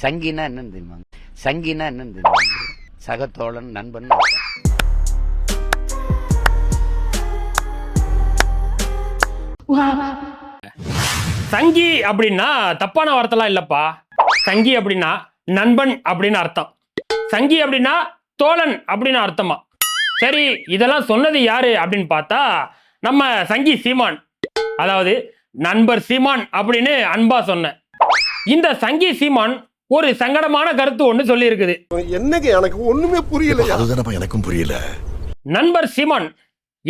சங்கினா என்னன்னு தெரியுமா? சங்கினா என்னன்னு தெரியுமா? சகத்தோழன் நண்பன் சங்கி அப்படின்னா தப்பான வார்த்தைலாம் இல்லப்பா. சங்கி அப்படின்னா நண்பன் அப்படின்னு அர்த்தம். சங்கி அப்படின்னா தோழன் அப்படின்னு அர்த்தமா? சரி இதெல்லாம் சொன்னது யாரு அப்படின்னு பார்த்தா நம்ம சங்கி சீமான். அதாவது நண்பர் சீமான் அப்படின்னு அன்பா சொன்னேன். இந்த சங்கி சீமான் ஒரு சங்கடமான கருத்து ஒன்று சொல்லியிருக்குது. என்னங்க எனக்கு ஒண்ணுமே புரியலையா? அதுதானப்பா எனக்கும் புரியல. நண்பர் சீமான்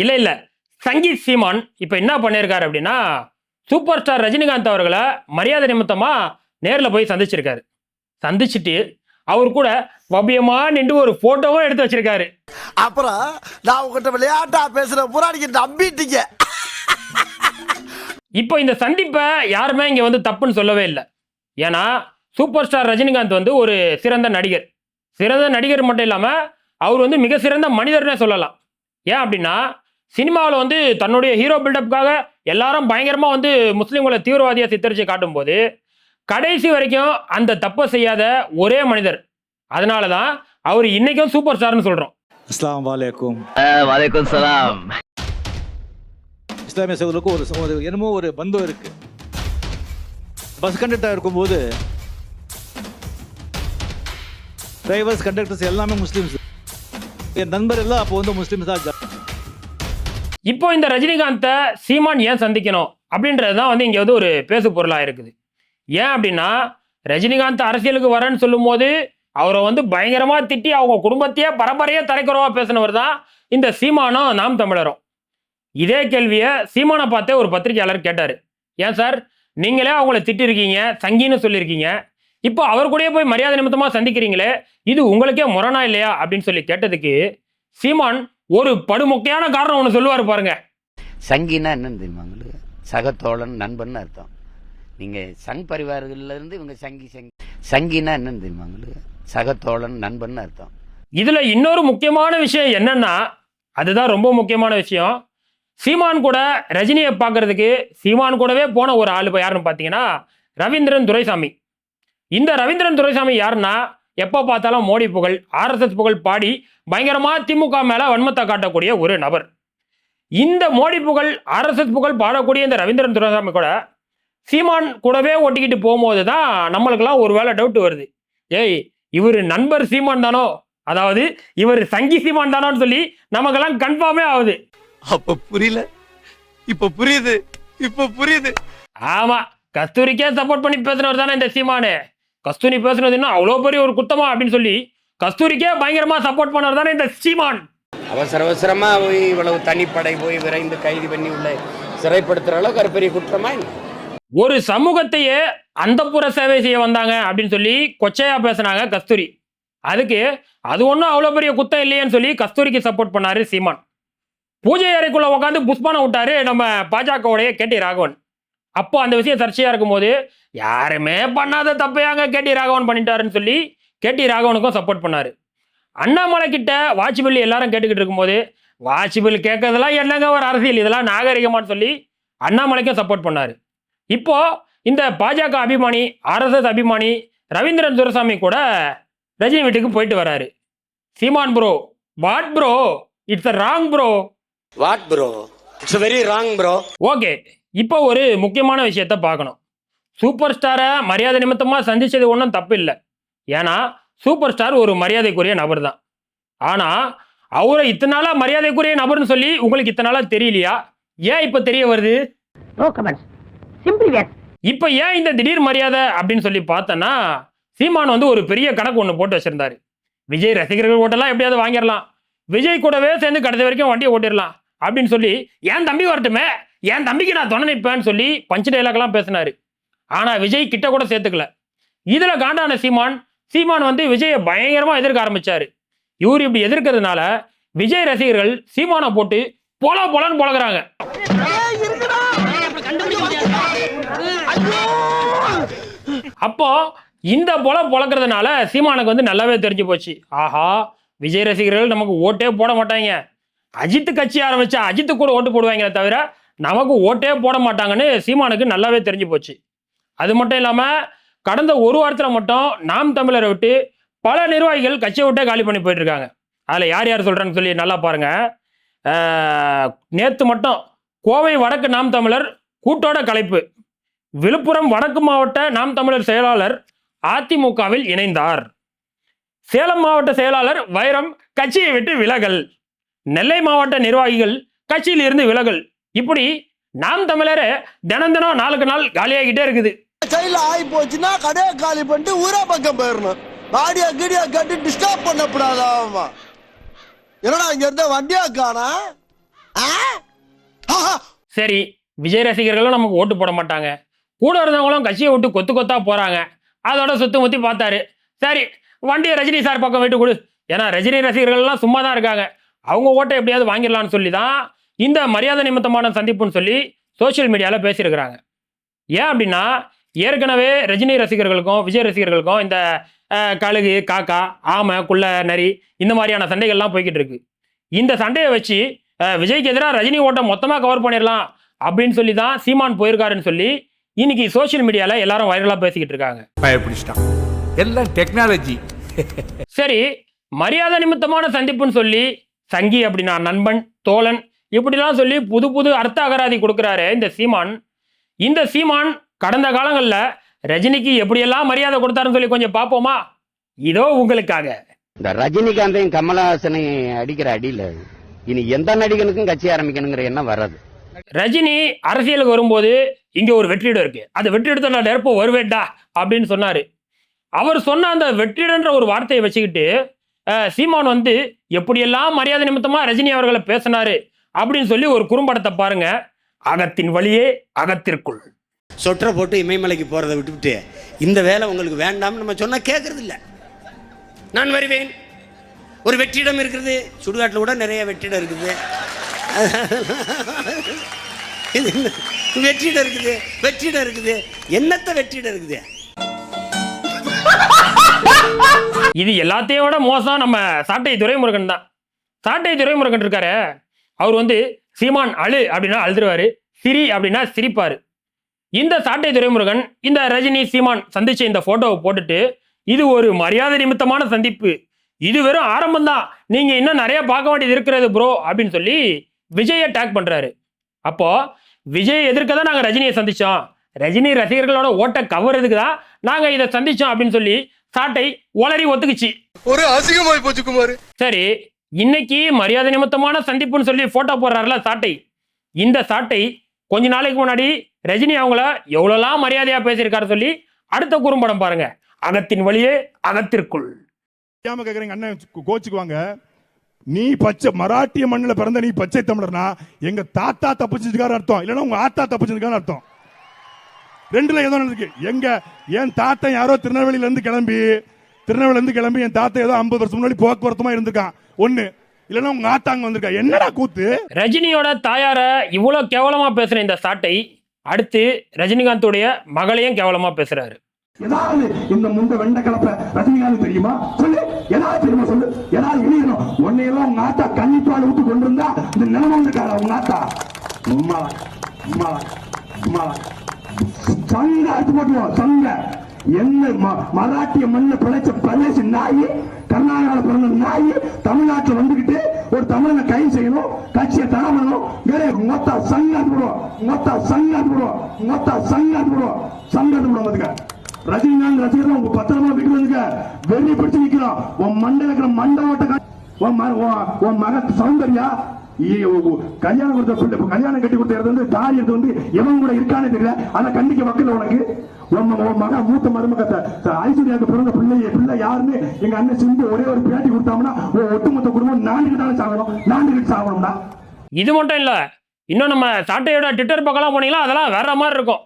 இல்லை இல்லை சங்கீத் சீமான் இப்போ என்ன பண்ணியிருக்காரு அப்படின்னா சூப்பர் ஸ்டார் ரஜினிகாந்த் அவர்களை மரியாதை நிமித்தமாக நேரில் போய் சந்திச்சிருக்காரு. சந்திச்சுட்டு அவர் கூட பவ்யமா நின்று ஒரு ஃபோட்டோவும் எடுத்து வச்சிருக்காரு. அப்புறம் நான் உங்ககிட்ட விளையாட்டா பேசுற புறாடிக்கு நம்பிட்டீங்க. இப்போ இந்த சந்திப்பை யாருமே இங்கே வந்து தப்புன்னு சொல்லவே இல்லை. ஏன்னா சூப்பர் ஸ்டார் ரஜினிகாந்த் வந்து ஒரு சிறந்த நடிகர். சிறந்த நடிகர் மட்டும் இல்லாமல் அவர் வந்து மிக சிறந்த மனிதர்னே சொல்லலாம். ஏன் அப்படின்னா சினிமாவில் வந்து தன்னுடைய ஹீரோ பில்டப்புக்காக எல்லாரும் பயங்கரமாக வந்து முஸ்லீம்களை தீவிரவாதியாக சித்தரித்து காட்டும்போது கடைசி வரைக்கும் அந்த தப்பை செய்யாத ஒரே மனிதர். அதனால தான் அவர் இன்னைக்கும் சூப்பர் ஸ்டார்னு சொல்கிறோம் அஸ்ஸலாமு அலைக்கும். வலைக்கும் சலாம். இஸ்லாமிய சகோதரருக்கு ஒரு ஒரு என்னமோ ஒரு பந்தம் இருக்கு. பஸ் கண்டக்டர் இருக்கும்போது டிரைவர்ஸ் கண்டக்டர்ஸ் எல்லாமே முஸ்லீம்ஸ். என் நண்பர் எல்லாம் அப்போ வந்து முஸ்லீம்ஸ் தான். இப்போ இந்த ரஜினிகாந்தை சீமான் ஏன் சந்திக்கணும்? அப்படின்றது தான் வந்து இங்கே வந்து ஒரு பேசு பொருளாக இருக்குது. ஏன் அப்படின்னா ரஜினிகாந்த் அரசியலுக்கு வரேன்னு சொல்லும்போது அவரை வந்து பயங்கரமாக திட்டி அவங்க குடும்பத்தையே பரம்பரையே தலைக்குறவா பேசினவர் தான் இந்த சீமானும் நாம் தமிழரும். இதே கேள்வியை சீமானை பார்த்தே ஒரு பத்திரிகையாளர் கேட்டார். ஏன் சார்? நீங்களே அவங்கள திட்டிருக்கீங்க சங்கின்னு சொல்லியிருக்கீங்க. இப்போ அவர் கூடயே போய் மரியாதை நிமித்தமாக சந்திக்கிறீங்களே இது உங்களுக்கே முரணா இல்லையா அப்படின்னு சொல்லி கேட்டதுக்கு சீமான் ஒரு படுமொக்கையான காரணம் ஒன்று சொல்லுவார் பாருங்க. சங்கினா என்னன்னு தெரியுமா உங்களுக்கு? சகத்தோழன் நண்பன் அர்த்தம். நீங்க சங் பரிவாரங்கள்ல இருந்து இவங்க சங்கி சங்கி. சங்கினா என்னன்னு தெரியுமா உங்களுக்கு? சகத்தோழன் நண்பன் அர்த்தம். இதுல இன்னொரு முக்கியமான விஷயம் என்னன்னா அதுதான் ரொம்ப முக்கியமான விஷயம். சீமான் கூட ரஜினியை பார்க்கறதுக்கு சீமான் கூடவே போன ஒரு ஆள் இப்போ யாருன்னு பார்த்தீங்கன்னா ரவீந்திரன் துரைசாமி. இந்த ரவீந்திரன் துரைசாமி யாருன்னா? எப்போ பார்த்தாலும் மோடி புகழ் ஆர்எஸ்எஸ் புகழ் பாடி பயங்கரமாக திமுக மேலே வன்மத்தை காட்டக்கூடிய ஒரு நபர். இந்த மோடி புகழ் ஆர்எஸ்எஸ் புகழ் பாடக்கூடிய இந்த ரவீந்திரன் துரைசாமி கூட சீமான் கூடவே ஒட்டிக்கிட்டு போகும்போது தான் நம்மளுக்கெல்லாம் ஒரு வேளை டவுட் வருது. ஏய் இவர் நண்பர் சீமான் தானோ? அதாவது இவர் சங்கி சீமான் தானோன்னு சொல்லி நமக்கெல்லாம் கன்ஃபார்மே ஆகுது. அப்ப புரியல. இப்ப புரியுது. இப்ப புரியுது. ஆமா கஸ்தூரிக்கே சப்போர்ட் பண்ணி பேசுனவர் தானே இந்த சீமானு. கஸ்தூரி பேசுனது என்ன? அவ்வளோ பெரிய ஒரு குத்தமா அப்படின்னு சொல்லி கஸ்தூரிக்கே பயங்கரமா சப்போர்ட் பண்ணவர் தானே இந்த சீமான். அவசர அவசரமா போய் இவ்வளவு தனிப்படை போய் விரைந்து கைது பண்ணி உள்ள சிறைப்படுத்துற அளவுக்கு அது பெரிய குற்றமா ஒரு சமூகத்தையே அந்தப்புற சேவை செய்ய வந்தாங்க அப்படின்னு சொல்லி கொச்சையா பேசுனாங்க கஸ்தூரி. அதுக்கு அது ஒன்றும் அவ்வளோ பெரிய குத்தம் இல்லையேன்னு சொல்லி கஸ்தூரிக்கு சப்போர்ட் பண்ணாரு சீமான். பூஜை அறைக்குள்ள உட்காந்து புஷ்பானை விட்டாரு நம்ம பாஜகவுடைய கேட்டி ராகவன். அப்போ அந்த விஷயம் சர்ச்சையா இருக்கும்போது யாருமே பண்ணாத தப்பையாங்க கேட்டி ராகவன் பண்ணிட்டாருன்னு சொல்லி கேட்டி ராகவனுக்கும் சப்போர்ட் பண்ணாரு. அண்ணாமலை கிட்ட வாட்ச்பில் எல்லாரும் கேட்டுக்கிட்டு இருக்கும்போது வாட்ச்பில் கேட்கறதெல்லாம் என்னங்க ஒரு அரசியல்? இதெல்லாம் நாகரிகமான்னு சொல்லி அண்ணாமலைக்கும் சப்போர்ட் பண்ணாரு. இப்போ இந்த பாஜக அபிமானி ஆர்எஸ்எஸ் அபிமானி ரவீந்திரன் துரசாமி கூட ரஜினி வீட்டுக்கு போயிட்டு வராரு. Seeman bro what bro it's a wrong bro what bro it's very wrong bro okay இப்போ ஒரு முக்கியமான விஷயத்த பார்க்கணும். சூப்பர் ஸ்டாரை மரியாதை நிமித்தமாக சந்திச்சது ஒன்றும் தப்பு இல்லை. ஏன்னா சூப்பர் ஸ்டார் ஒரு மரியாதைக்குரிய நபர் தான். ஆனால் அவரை இத்தனை நாளாக மரியாதைக்குரிய நபர்னு சொல்லி உங்களுக்கு இத்தனை நாளாக தெரியலையா? ஏன் இப்போ தெரிய வருது. இப்போ ஏன் இந்த திடீர் மரியாதை அப்படின்னு சொல்லி பார்த்தோன்னா சீமான் வந்து ஒரு பெரிய கணக்கு ஒன்று போட்டு வச்சிருந்தாரு. விஜய் ரசிகர்கள் ஓட்டெல்லாம் எப்படியாவது வாங்கிடலாம். விஜய் கூடவே சேர்ந்து கடைசி வரைக்கும் வண்டியை ஓட்டிடலாம் அப்படின்னு சொல்லி என் தம்பி வரட்டுமே? என் தம்பிக்கு நான் துணை நிற்பேன்னு சொல்லி பஞ்சு டைலாக்லாம் பேசினாரு. ஆனால் விஜய் கிட்ட கூட சேர்த்துக்கல. இதில் காண்டான சீமான் சீமான் வந்து விஜயை பயங்கரமாக எதிர்க்க ஆரம்பித்தார் இவர் இப்படி எதிர்க்கிறதுனால விஜய் ரசிகர்கள் சீமானை போட்டு பொல பொலன்னு பொழகுறாங்க அப்போ இந்த பொல பொழக்கிறதுனால சீமானுக்கு வந்து நல்லாவே தெரிஞ்சு போச்சு. ஆஹா விஜய் ரசிகர்கள் நமக்கு ஓட்டே போட மாட்டாங்க. அஜித் கட்சி ஆரம்பிச்சா அஜித்து கூட ஓட்டு போடுவாங்களே தவிர நமக்கு ஓட்டே போட மாட்டாங்கன்னு சீமானுக்கு நல்லாவே தெரிஞ்சு போச்சு. அது மட்டும் இல்லாமல் கடந்த ஒரு வாரத்தில் மட்டும் நாம் தமிழரை விட்டு பல நிர்வாகிகள் கட்சியை விட்டே காலி பண்ணி போயிட்டுருக்காங்க. அதில் யார் யார் சொல்கிறேன்னு சொல்லி நல்லா பாருங்கள் நேற்று மட்டும் கோவை வடக்கு நாம் தமிழர் கூட்டோட கலைப்பு. விழுப்புரம் வடக்கு மாவட்ட நாம் தமிழர் செயலாளர் அதிமுகவில் இணைந்தார். சேலம் மாவட்ட செயலாளர் வைரம் கட்சியை விட்டு விலகல். நெல்லை மாவட்ட நிர்வாகிகள் கட்சியில் இருந்து விலகல். இப்படி நாம் தமிழரே தினம் தினம் நாளுக்கு நாள் காலியாகிட்டே இருக்குது. கையில ஆகி போச்சுன்னா கடையை காலி பண்ணிட்டு ஊரா பக்கம் போயிடணும் ஆடியோ கீடியோ கட்டி டிஸ்டர்ப் பண்ணக்கூடாது ஆமா என்னடா இங்க இருந்த வண்டியா காணா. சரி விஜய் ரசிகர்களும் நமக்கு ஓட்டு போட மாட்டாங்க. கூட இருந்தவங்களும் கட்சியை விட்டு கொத்து கொத்தா போறாங்க. அதோட சுத்தி முத்தி பார்த்தாரு. சரி வண்டியை ரஜினி சார் பக்கம் விட்டு கொடு. ஏன்னா ரஜினி ரசிகர்கள்லாம் சும்மா தான் இருக்காங்க. அவங்க ஓட்டை எப்படியாவது வாங்கிடலாம்னு சொல்லி தான் இந்த மரியாதை நிமித்தமான சந்திப்புன்னு சொல்லி சோஷியல் மீடியாவில் பேசியிருக்கிறாங்க. ஏன் அப்படின்னா ஏற்கனவே ரஜினி ரசிகர்களுக்கும் விஜய் ரசிகர்களுக்கும் இந்த கழுகு காக்கா ஆமை குள்ள நரி இந்த மாதிரியான சண்டைகள்லாம் போய்கிட்டு இருக்கு. இந்த சண்டையை வச்சு விஜய்க்கு எதிராக ரஜினி ஓட்டை மொத்தமாக கவர் பண்ணிடலாம் அப்படின்னு சொல்லி தான் சீமான் போயிருக்காருன்னு சொல்லி இன்னைக்கு சோஷியல் மீடியாவில் எல்லாரும் வைரலாக பேசிக்கிட்டு இருக்காங்க. எல்லாம் டெக்னாலஜி சரி மரியாதை நிமித்தமான சந்திப்புன்னு சொல்லி சங்கி அப்படின்னா நண்பன் தோழன் இப்படிலாம் சொல்லி புது புது அர்த்த அகராதி கொடுக்குறாரு இந்த சீமான். இந்த சீமான் கடந்த காலங்களில் ரஜினிக்கு எப்படியெல்லாம் மரியாதை கொடுத்தாருன்னு சொல்லி கொஞ்சம் பார்ப்போமா? இதோ உங்களுக்காக. இந்த ரஜினிகாந்தையும் கமலஹாசனையும் அடிக்கிற அடியில இனி எந்த நடிகனுக்கும் கட்சி ஆரம்பிக்கணுங்கிற எண்ணம் வராது. ரஜினி அரசியலுக்கு வரும்போது இங்க ஒரு வெற்றிடம் இருக்கு. அந்த வெற்றிடத்தை நான் நெருப்ப வருவேன்டா அப்படின்னு சொன்னாரு. அவர் சொன்ன அந்த வெற்றிடன்ற ஒரு வார்த்தையை வச்சுக்கிட்டு சீமான் வந்து எப்படியெல்லாம் மரியாதை நிமித்தமா ரஜினி அவர்களை பேசினாரு அப்படின்னு சொல்லி ஒரு குறும்படத்தை பாருங்க. அகத்தின் வழியே அகத்திற்குள். சொற்றை போட்டு இமயமலைக்கு போகிறத விட்டுவிட்டு இந்த வேலை உங்களுக்கு வேண்டாம்னு நம்ம சொன்னால் கேட்கறது இல்ல நான் வருவேன். ஒரு வெற்றிடம் இருக்கிறது சுடுகாட்டில் கூட நிறைய வெற்றிடம் இருக்குது? வெற்றிடம் இருக்குது. வெற்றிடம் இருக்குது. என்னத்த வெற்றிடம் இருக்குது? இது எல்லாத்தையும் விட மோசம் நம்ம சாட்டை துரைமுருகன் தான். சாட்டை துரைமுருகன் இருக்காரு. அவர் வந்து சீமான் அழு! அப்படின்னா அழுதுருவாரு. சிரி! அப்படின்னா சிரிப்பாரு. இந்த சாட்டை துரைமுருகன் இந்த ரஜினி சீமான் சந்திச்ச இந்த போட்டோவை போட்டுட்டு இது ஒரு மரியாதை நிமித்தமான சந்திப்பு. இது வெறும் ஆரம்பம் தான். நீங்க இன்னும் நிறைய பார்க்க வேண்டியது இருக்கிறது ப்ரோ அப்படின்னு சொல்லி விஜயை டேக் பண்றாரு. அப்போ விஜய் எதிர்க்க தான் நாங்கள் ரஜினியை சந்திச்சோம். ரஜினி ரசிகர்களோட ஓட்டை கவர்றதுக்கு தான் நாங்கள் இதை சந்திச்சோம் அப்படின்னு சொல்லி சாட்டை ஒளரி ஒத்துக்குச்சு. ஒரு அசிங்கமாய் போச்சு குமார். சரி இன்னைக்கு மரியாதை நிமித்தமான சந்திப்புன்னு சொல்லி போட்டோ போடுறாருல சாட்டை. இந்த சாட்டை கொஞ்ச நாளைக்கு முன்னாடி ரஜினி அவங்கள எவ்வளோலாம் மரியாதையா பேசியிருக்காரு சொல்லி அடுத்த குறும்படம் பாருங்க. அகத்தின் வழியே அகத்திற்குள். கேக்குறீங்க அண்ணன் கோச்சுக்குவாங்க. நீ பச்சை மராட்டிய மண்ணில் பிறந்த நீ பச்சை தமிழர்னா எங்க தாத்தா தப்பிச்சிருக்காரு அர்த்தம். இல்லைன்னா உங்க ஆத்தா தப்பிச்சிருக்காரு அர்த்தம். ரெண்டுல ஏதோ இருக்கு. எங்க என் தாத்தா யாரோ திருநெல்வேலியில இருந்து கிளம்பி திருநெல்வேலியில இருந்து கிளம்பி என் தாத்தா ஏதோ ஐம்பது வருஷம் முன்னாடி போக்குவரத்துமா இருந்திருக்கான். ஒண்ணு. இல்லைன்னா உங்க ஆத்தா அங்க வந்திருக்கா. என்னடா கூத்து? ரஜினியோட தாயார இவ்வளோ கேவலமா பேசுற இந்த சாட்டை அடுத்து ரஜினிகாந்தோடைய மகளையும் கேவலமா பேசுறாரு. ஏதாவது இந்த முண்ட வெண்ட கலப்ப ரஜினிகாந்த் தெரியுமா? சொல்லு. ஏதாவது தெரியுமா சொல்லு. ஏதாவது எழுதணும். உன்னையெல்லாம் உங்க ஆத்தா கன்னிப்பால் விட்டு கொண்டு இருந்தா இந்த நிலைமை வந்துருக்காரா உங்க ஆத்தா? உம்மா உம்மா உம்மா சங்க அடிச்சு போட்டுவோம் சங்க. என்ன ம- மராட்டிய மண்ணில் பிழைச்ச பிரதேச நாய் கர்நாடகாவில் பிறந்த நாய் தமிழ்நாட்டில் வந்துகிட்டு ஒரு தமிழனை கை செய்யணும் கட்சியை தரமணும் வேற மொத்த சங்க போடுவோம் மொத்த சங்க போடுவோம் மொத்த சங்க போடுவோம். சங்க போடுவோம் அதுக்கு ரஜினிகாந்த் ரசிகர்கள் உங்க பத்திரமா வீட்டுல இருந்துக்க வெறி பிடிச்சு நிக்கிறோம். உன் மண்டல இருக்கிற மண்டபத்தை உன் ம- உன் மக சௌந்தர்யா கல்யாணம் கொடுத்த பிள்ளை கல்யாணம் கட்டி கொடுத்தது வந்து தாலி எடுத்து வந்து எவன் கூட இருக்கானே தெரியல. ஆனா கண்டிக்க மக்கள் உனக்கு. உன் மக மூத்த மருமக ஐஸ்வர்யாவுக்கு பிறந்த பிள்ளை பிள்ளை யாருன்னு எங்க அண்ணன் சிந்து ஒரே ஒரு பேட்டி கொடுத்தாங்கன்னா ஒட்டுமொத்த குடும்பம் நாண்டுகிட்டாலும் சாகணும். நாண்டுகிட்டு சாகணும்டா. இது மட்டும் இல்லை இன்னும் நம்ம சாட்டையோட ட்விட்டர் பக்கம்லாம் போனீங்களா அதெல்லாம் வேற மாதிரி இருக்கும்.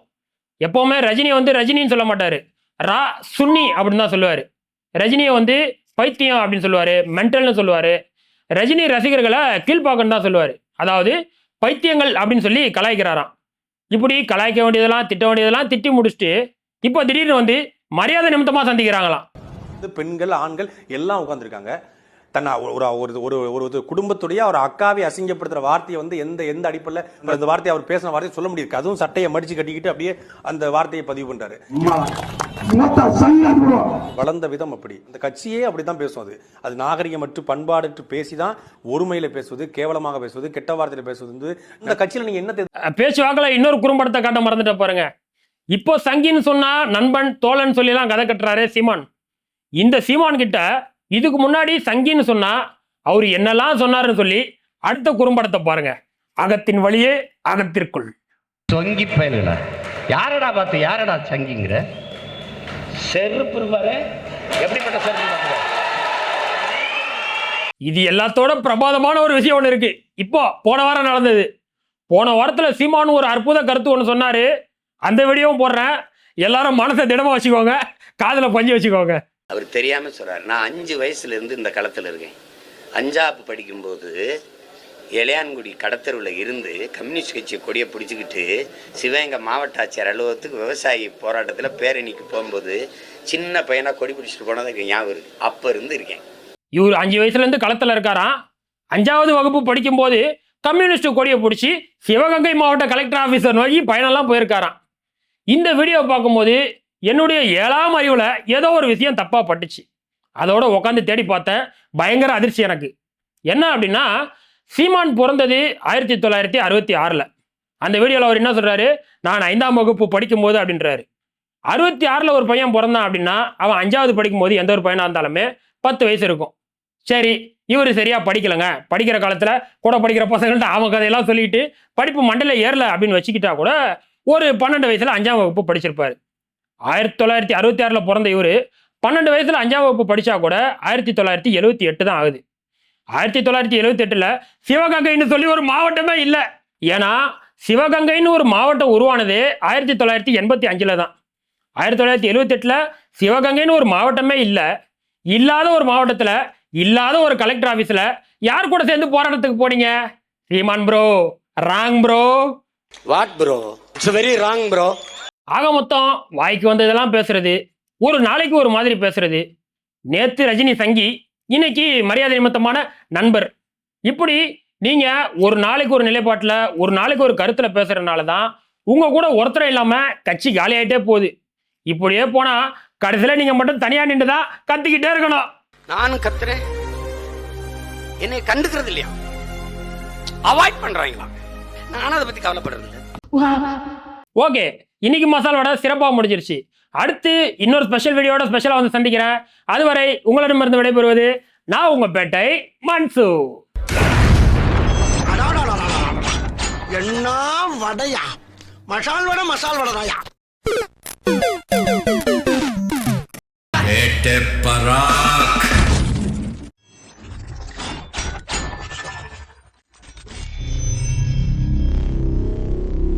எப்போவுமே ரஜினி வந்து ரஜினின்னு சொல்ல மாட்டார். ரா சுன்னி அப்படின்னு தான் சொல்லுவார். ரஜினியை வந்து பைத்தியம் அப்படின்னு சொல்லுவார் மென்டல்னு சொல்லுவார். ரஜினி ரசிகர்களை கீழ்ப்பாக்கன்னு தான் சொல்லுவார். அதாவது பைத்தியங்கள் அப்படின்னு சொல்லி கலாய்க்கிறாராம். இப்படி கலாய்க்க வேண்டியதெல்லாம் திட்ட வேண்டியதெல்லாம் திட்டி முடிச்சுட்டு இப்போ திடீர்னு வந்து மரியாதை நிமித்தமாக சந்திக்கிறாங்களாம். பெண்கள் ஆண்கள் எல்லாம் உட்காந்துருக்காங்க தன்னை ஒரு ஒரு ஒரு ஒரு குடும்பத்துடைய ஒரு அக்காவை அசிங்கப்படுத்துற வார்த்தையை வந்து எந்த எந்த அடிப்படையில் அந்த வார்த்தையை அவர் பேசின வார்த்தையை சொல்ல முடியாது. அதுவும் சட்டையை மடிச்சு கட்டிக்கிட்டு அப்படியே அந்த வார்த்தையை பதிவு பண்றாரு. மூத்தா சங்க வளர்ந்த விதம் அப்படி. இந்த கட்சியே அப்படிதான் பேசும் அது. அது நாகரிகமற்று பண்பாடற்று பேசிதான் ஒருமையில பேசுவது கேவலமாக பேசுவது கெட்ட வார்த்தையில பேசுவது வந்து இந்த கட்சியில நீங்க என்ன பேச்சுவாக்கில் இன்னொரு குறும்படத்தை காட்ட மறந்துட்ட பாருங்க. இப்போ சங்கின்னு சொன்னா நண்பன் தோழன் சொல்லிலாம் கதை கட்டுறாரு சீமான். இந்த சீமான் கிட்ட இதுக்கு முன்னாடி சங்கின்னு சொன்னா அவர் என்னெல்லாம் சொன்னாருன்னு சொல்லி அடுத்த குறும்படத்தை பாருங்க. அகத்தின் வழியே அகத்திற்குள். தொங்கி பயலுல யாரடா பார்த்து யாரடா சங்கிங்கிற? செருப்பு பாரு எப்படிப்பட்ட செருப்பு இது எல்லாத்தோட பிரபாதமான ஒரு விஷயம் ஒன்று இருக்கு. இப்போ போன வாரம் நடந்தது. போன வாரத்தில் சீமான் ஒரு அற்புத கருத்து ஒன்று சொன்னாரு. அந்த வீடியோவும் போடுறேன். எல்லாரும் மனசை திடமா வச்சுக்கோங்க. காதில் பஞ்சு வச்சுக்கோங்க. அவர் தெரியாமல் சொல்கிறார் நான் அஞ்சு வயசுலேருந்து இந்த களத்தில் இருக்கேன். அஞ்சாப்பு படிக்கும்போது இளையான்குடி கடத்தெருவில் இருந்து கம்யூனிஸ்ட் கட்சி கொடியை பிடிச்சிக்கிட்டு சிவகங்கை மாவட்ட ஆட்சியர் அலுவலகத்துக்கு விவசாயி போராட்டத்தில் பேரணிக்கு போகும்போது சின்ன பையனாக கொடி பிடிச்சிட்டு போனது எனக்கு ஞாபகம் இருக்குது அப்போ இருந்து இருக்கேன். இவர் அஞ்சு வயசுலேருந்து களத்தில் இருக்காராம். அஞ்சாவது வகுப்பு படிக்கும்போது கம்யூனிஸ்ட் கொடியை பிடிச்சி சிவகங்கை மாவட்ட கலெக்டர் ஆஃபீஸர் நோக்கி பயணம்லாம் போயிருக்காராம். இந்த வீடியோ பார்க்கும்போது என்னுடைய ஏழாம் அறிவில் ஏதோ ஒரு விஷயம் தப்பாக பட்டுச்சு. அதோட உட்காந்து தேடி பார்த்தேன். பயங்கர அதிர்ச்சி எனக்கு. என்ன அப்படின்னா சீமான் பிறந்தது ஆயிரத்தி தொள்ளாயிரத்தி அறுபத்தி ஆறில். அந்த வீடியோவில் அவர் என்ன சொல்கிறாரு நான் ஐந்தாம் வகுப்பு படிக்கும்போது அப்படின்றாரு. அறுபத்தி ஆறில் ஒரு பையன் பிறந்தான் அப்படின்னா அவன் அஞ்சாவது படிக்கும்போது எந்த ஒரு பையனாக இருந்தாலுமே பத்து வயசு இருக்கும். சரி இவர் சரியாக படிக்கலைங்க. படிக்கிற காலத்தில் கூட படிக்கிற பசங்கள்ட்ட அவன் கதையெல்லாம் சொல்லிட்டு படிப்பு மண்டல ஏறல அப்படின்னு வச்சுக்கிட்டா கூட ஒரு பன்னெண்டு வயசில் அஞ்சாம் வகுப்பு படிச்சிருப்பாரு. ஆயிரத்தி தொள்ளாயிரத்தி அறுபத்தி ஆறில் பிறந்த இவர் பன்னெண்டு வயசில் அஞ்சாம் வகுப்பு படித்தா கூட ஆயிரத்தி தொள்ளாயிரத்தி எழுபத்தி எட்டு தான் ஆகுது. ஆயிரத்தி தொள்ளாயிரத்தி எழுபத்தி எட்டில் சிவகங்கைன்னு சொல்லி ஒரு மாவட்டமே இல்லை. ஏன்னா சிவகங்கைன்னு ஒரு மாவட்டம் உருவானதே ஆயிரத்தி தொள்ளாயிரத்தி எண்பத்தி அஞ்சில் தான். ஆயிரத்தி தொள்ளாயிரத்தி எழுபத்தி சிவகங்கைன்னு ஒரு மாவட்டமே இல்லை. இல்லாத ஒரு மாவட்டத்தில் இல்லாத ஒரு கலெக்டர் ஆஃபீஸில் யார் கூட சேர்ந்து போராட்டத்துக்கு போனீங்க? Sriman bro wrong bro what bro it's very wrong bro ஆக மொத்தம் வாய்க்கு வந்ததெல்லாம் பேசுறது ஒரு நாளைக்கு ஒரு மாதிரி பேசுறது. நேத்து ரஜினி சங்கி இன்னைக்கு மரியாதை நிமித்தமான நண்பர். இப்படி நீங்க ஒரு நாளைக்கு ஒரு நிலைப்பாட்டில் ஒரு நாளைக்கு ஒரு கருத்துல பேசுறதுனால தான் உங்க கூட ஒருத்தரும் இல்லாம கட்சி காலியாயிட்டே போகுது. இப்படியே போனா கடைசியில நீங்க மட்டும் தனியா நின்று தான் கத்திக்கிட்டே இருக்கணும். நானும் கத்துறேன். என்னை கண்டுக்கிறது இல்லையா? அவாய்ட் பண்றாங்களா? நானும் அதை பத்தி கவலைப்படுறது இல்லை. ஓகே இன்னைக்கு மசால் வடை சிறப்பாக முடிஞ்சிருச்சு. அடுத்து இன்னொரு ஸ்பெஷல் வீடியோட ஸ்பெஷலாக வந்து சந்திக்கிறேன். அதுவரை உங்களிடமிருந்து விடைபெறுவது நான் உங்க பேட்டை மன்சு. என்ன வடையா? மசால் வடை மசால் வடை தாயா? பராக்.